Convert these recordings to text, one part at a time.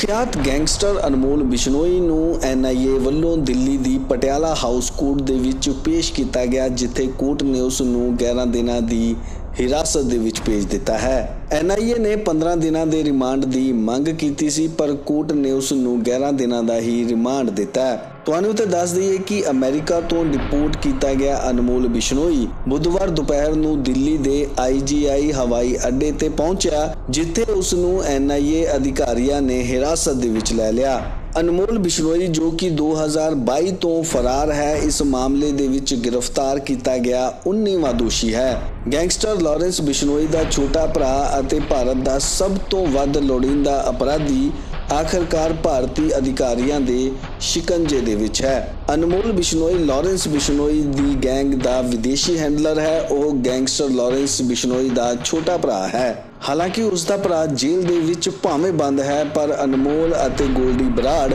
ਕੁਖਿਆਤ gangster ਅਨਮੋਲ ਬਿਸ਼ਨੋਈ ਨੂੰ NIA ਵੱਲੋਂ ਦਿੱਲੀ ਦੀ ਪਟਿਆਲਾ ਹਾਊਸ ਕੋਰਟ ਦੇ ਵਿੱਚ ਪੇਸ਼ ਕੀਤਾ ਗਿਆ, ਜਿੱਥੇ ਕੋਰਟ ਨੇ ਉਸ ਨੂੰ 11 ਦਿਨਾਂ ਦੀ ਹਿਰਾਸਤ ਦੇ ਵਿੱਚ ਭੇਜ ਦਿੱਤਾ ਹੈ। ਐਨਆਈਏ ਨੇ 15 ਦਿਨਾਂ ਦੇ ਰਿਮਾਂਡ ਦੀ ਮੰਗ ਕੀਤੀ ਸੀ, ਪਰ ਕੋਰਟ ਨੇ ਉਸ ਨੂੰ 11 ਦਿਨਾਂ ਦਾ ਹੀ ਰਿਮਾਂਡ ਦਿੱਤਾ ਤੁਹਾਨੂੰ ਤੇ ਦੱਸ ਦਈਏ ਕਿ ਅਮਰੀਕਾ ਤੋਂ ਡਿਪੋਰਟ ਕੀਤਾ ਗਿਆ ਅਨਮੋਲ ਬਿਸ਼ਨੋਈ ਬੁੱਧਵਾਰ ਦੁਪਹਿਰ ਨੂੰ ਦਿੱਲੀ ਦੇ ਆਈਜੀਆਈ ਹਵਾਈ ਅੱਡੇ ਤੇ ਪਹੁੰਚਿਆ, ਜਿੱਥੇ ਉਸ ਨੂੰ ਐਨਆਈਏ ਅਧਿਕਾਰੀਆਂ ਨੇ ਹਿਰਾਸਤ ਦੇ ਵਿੱਚ ਲੈ ਲਿਆ। ਅਨਮੋਲ ਬਿਸ਼ਨੋਈ ਜੋ ਕਿ 2022 ਤੋਂ ਫਰਾਰ ਹੈ, ਇਸ ਮਾਮਲੇ ਦੇ ਵਿੱਚ ਗ੍ਰਿਫਤਾਰ ਕੀਤਾ ਗਿਆ 19ਵਾਂ ਦੋਸ਼ੀ ਹੈ। ਗੈਂਗਸਟਰ ਲਾਰੈਂਸ ਬਿਸ਼ਨੋਈ ਦਾ ਛੋਟਾ ਭਰਾ ਅਤੇ ਭਾਰਤ ਦਾ ਸਭ ਤੋਂ ਵੱਧ ਲੋੜੀਂਦਾ ਅਪਰਾਧੀ ਆਖਰਕਾਰ ਭਾਰਤੀ ਅਧਿਕਾਰੀਆਂ ਦੇ ਸ਼ਿਕੰਜੇ ਦੇ ਵਿੱਚ ਹੈ। ਅਨਮੋਲ ਬਿਸ਼ਨੋਈ, ਲਾਰੈਂਸ ਬਿਸ਼ਨੋਈ ਦੀ ਗੈਂਗ ਦਾ ਵਿਦੇਸ਼ੀ ਹੈਂਡਲਰ ਹੈ। ਉਹ ਗੈਂਗਸਟਰ ਲਾਰੈਂਸ ਬਿਸ਼ਨੋਈ ਦਾ ਛੋਟਾ ਭਰਾ ਹੈ। ਹਾਲਾਂਕਿ ਉਸ ਦਾ ਭਰਾ ਜੇਲ੍ਹ ਦੇ ਵਿੱਚ ਭਾਵੇਂ ਬੰਦ ਹੈ, ਪਰ ਅਨਮੋਲ ਅਤੇ ਗੋਲਡੀ ਬਰਾੜ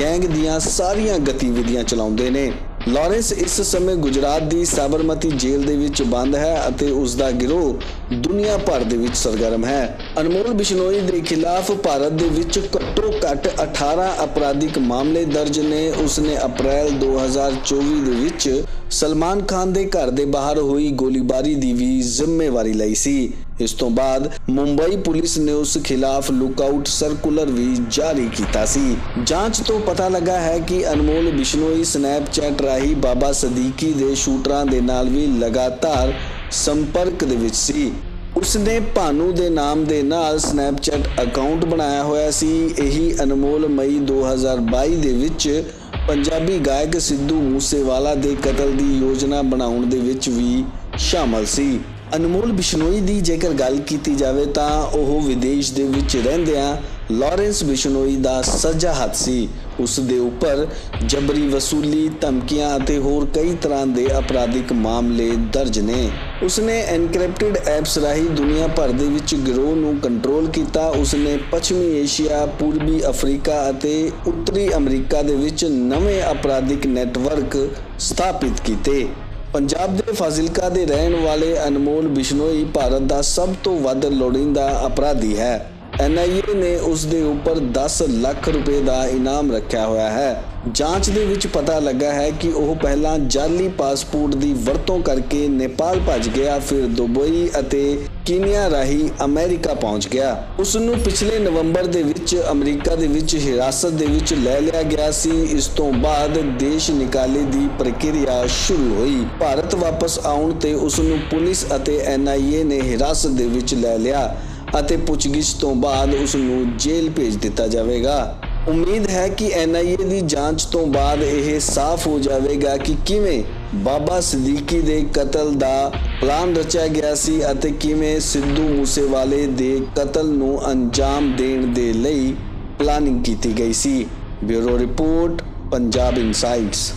ਗੈਂਗ ਦੀਆਂ ਸਾਰੀਆਂ ਗਤੀਵਿਧੀਆਂ ਚਲਾਉਂਦੇ ਨੇ। ਲਾਰੈਂਸ ਇਸ ਸਮੇਂ ਗੁਜਰਾਤ ਦੀ ਸਾਬਰਮਤੀ ਜੇਲ੍ਹ ਦੇ ਵਿੱਚ ਬੰਦ ਹੈ ਅਤੇ ਉਸ ਦਾ ਗਿਰੋਹ ਦੁਨੀਆ ਭਰ ਦੇ ਵਿੱਚ ਸਰਗਰਮ ਹੈ। ਅਨਮੋਲ ਬਿਸ਼ਨੋਈ ਦੇ ਖਿਲਾਫ ਭਾਰਤ ਦੇ ਵਿੱਚ ਘੱਟੋ ਘੱਟ 18 ਅਪਰਾਧਿਕ ਮਾਮਲੇ ਦਰਜ ਨੇ। ਉਸਨੇ ਅਪ੍ਰੈਲ 2024 ਦੇ ਵਿੱਚ ਸਲਮਾਨ ਖਾਨ ਦੇ ਘਰ ਦੇ ਬਾਹਰ ਹੋਈ ਗੋਲੀਬਾਰੀ ਦੀ ਵੀ ਜ਼ਿੰਮੇਵਾਰੀ ਲਈ ਸੀ। ਇਸ ਤੋਂ ਬਾਅਦ ਮੁੰਬਈ ਪੁਲਿਸ ਨੇ ਉਸ ਖਿਲਾਫ ਲੁੱਕਆਊਟ ਸਰਕੂਲਰ ਵੀ ਜਾਰੀ ਕੀਤਾ ਸੀ। ਜਾਂਚ ਤੋਂ ਪਤਾ ਲੱਗਾ ਹੈ ਕਿ ਅਨਮੋਲ ਬਿਸ਼ਨੋਈ ਸਨੈਪਚੈਟ ਰਾਹੀਂ ਬਾਬਾ ਸਦੀਕੀ ਦੇ ਸ਼ੂਟਰਾਂ ਦੇ ਨਾਲ ਵੀ ਲਗਾਤਾਰ ਸੰਪਰਕ ਦੇ ਵਿੱਚ ਸੀ। ਉਸਨੇ ਭਾਨੂ ਦੇ ਨਾਮ ਦੇ ਨਾਲ ਸਨੈਪਚੈਟ ਅਕਾਊਂਟ ਬਣਾਇਆ ਹੋਇਆ ਸੀ। ਇਹੀ ਅਨਮੋਲ ਮਈ 2022 ਦੇ ਵਿੱਚ ਪੰਜਾਬੀ ਗਾਇਕ ਸਿੱਧੂ ਮੂਸੇਵਾਲਾ ਦੇ ਕਤਲ ਦੀ ਯੋਜਨਾ ਬਣਾਉਣ ਦੇ ਵਿੱਚ ਵੀ ਸ਼ਾਮਲ ਸੀ। ਅਨਮੋਲ ਬਿਸ਼ਨੋਈ ਦੀ ਜੇਕਰ ਗੱਲ ਕੀਤੀ ਜਾਵੇ ਤਾਂ ਉਹ ਵਿਦੇਸ਼ ਦੇ ਵਿੱਚ ਰਹਿੰਦਿਆਂ ਲਾਰੈਂਸ ਬਿਸ਼ਨੋਈ ਦਾ ਸੱਜਾ ਹੱਥ ਸੀ ਉਸ ਦੇ ਉੱਪਰ ਜਬਰੀ ਵਸੂਲੀ, ਧਮਕੀਆਂ ਅਤੇ ਹੋਰ ਕਈ ਤਰ੍ਹਾਂ ਦੇ ਅਪਰਾਧਿਕ ਮਾਮਲੇ ਦਰਜ ਨੇ। ਉਸਨੇ ਐਨਕ੍ਰਿਪਟਡ ਐਪਸ ਰਾਹੀਂ ਦੁਨੀਆ ਭਰ ਦੇ ਵਿੱਚ ਗਿਰੋਹ ਨੂੰ ਕੰਟਰੋਲ ਕੀਤਾ। ਉਸਨੇ ਪੱਛਮੀ ਏਸ਼ੀਆ, ਪੂਰਬੀ ਅਫਰੀਕਾ ਅਤੇ ਉੱਤਰੀ ਅਮਰੀਕਾ ਦੇ ਵਿੱਚ ਨਵੇਂ ਅਪਰਾਧਿਕ ਨੈਟਵਰਕ ਸਥਾਪਿਤ ਕੀਤੇ। ਪੰਜਾਬ ਦੇ ਫਾਜ਼ਿਲਕਾ ਦੇ ਰਹਿਣ ਵਾਲੇ ਅਨਮੋਲ ਬਿਸ਼ਨੋਈ ਭਾਰਤ ਦਾ ਸਭ ਤੋਂ ਵੱਧ ਲੋੜੀਂਦਾ ਅਪਰਾਧੀ ਹੈ। ਐਨਆਈਏ ਨੇ ਉਸ ਦੇ ਉੱਪਰ 10 ਲੱਖ ਰੁਪਏ ਦਾ ਇਨਾਮ ਰੱਖਿਆ ਹੋਇਆ ਹੈ। ਜਾਂਚ ਦੇ ਵਿੱਚ ਪਤਾ ਲੱਗਾ ਹੈ ਕਿ ਉਹ ਪਹਿਲਾਂ ਜਾਲੀ ਪਾਸਪੋਰਟ ਦੀ ਵਰਤੋਂ ਕਰਕੇ ਨੇਪਾਲ ਭੱਜ ਗਿਆ, ਫਿਰ ਦੁਬਈ ਅਤੇ ਕੀਨੀਆ ਰਾਹੀਂ ਅਮਰੀਕਾ ਪਹੁੰਚ ਗਿਆ। ਉਸ ਨੂੰ ਪਿਛਲੇ ਨਵੰਬਰ ਦੇ ਵਿੱਚ ਅਮਰੀਕਾ ਦੇ ਵਿੱਚ ਹਿਰਾਸਤ ਦੇ ਵਿੱਚ ਲੈ ਲਿਆ ਗਿਆ ਸੀ। ਇਸ ਤੋਂ ਬਾਅਦ ਦੇਸ਼ ਨਿਕਾਲੇ ਦੀ ਪ੍ਰਕਿਰਿਆ ਸ਼ੁਰੂ ਹੋਈ। ਭਾਰਤ ਵਾਪਸ ਆਉਣ ਤੇ ਉਸ ਨੂੰ ਪੁਲਿਸ ਅਤੇ ਐਨਆਈਏ ਨੇ ਹਿਰਾਸਤ ਦੇ ਵਿੱਚ ਲੈ ਲਿਆ। ਅਤੇ ਪੁੱਛਗਿੱਛ ਤੋਂ ਬਾਅਦ ਉਸ ਨੂੰ ਜੇਲ੍ਹ ਭੇਜ ਦਿੱਤਾ ਜਾਵੇਗਾ। ਉਮੀਦ ਹੈ ਕਿ ਐਨਆਈਏ ਦੀ ਜਾਂਚ ਤੋਂ ਬਾਅਦ ਇਹ ਸਾਫ਼ ਹੋ ਜਾਵੇਗਾ ਕਿ ਕਿਵੇਂ ਬਾਬਾ ਸਦੀਕੀ ਦੇ ਕਤਲ ਦਾ ਪਲਾਨ ਰਚਿਆ ਗਿਆ ਸੀ ਅਤੇ ਕਿਵੇਂ ਸਿੱਧੂ ਮੂਸੇਵਾਲੇ ਦੇ ਕਤਲ ਨੂੰ ਅੰਜਾਮ ਦੇਣ ਦੇ ਲਈ ਪਲਾਨਿੰਗ ਕੀਤੀ ਗਈ ਸੀ। Bureau report, Punjab insights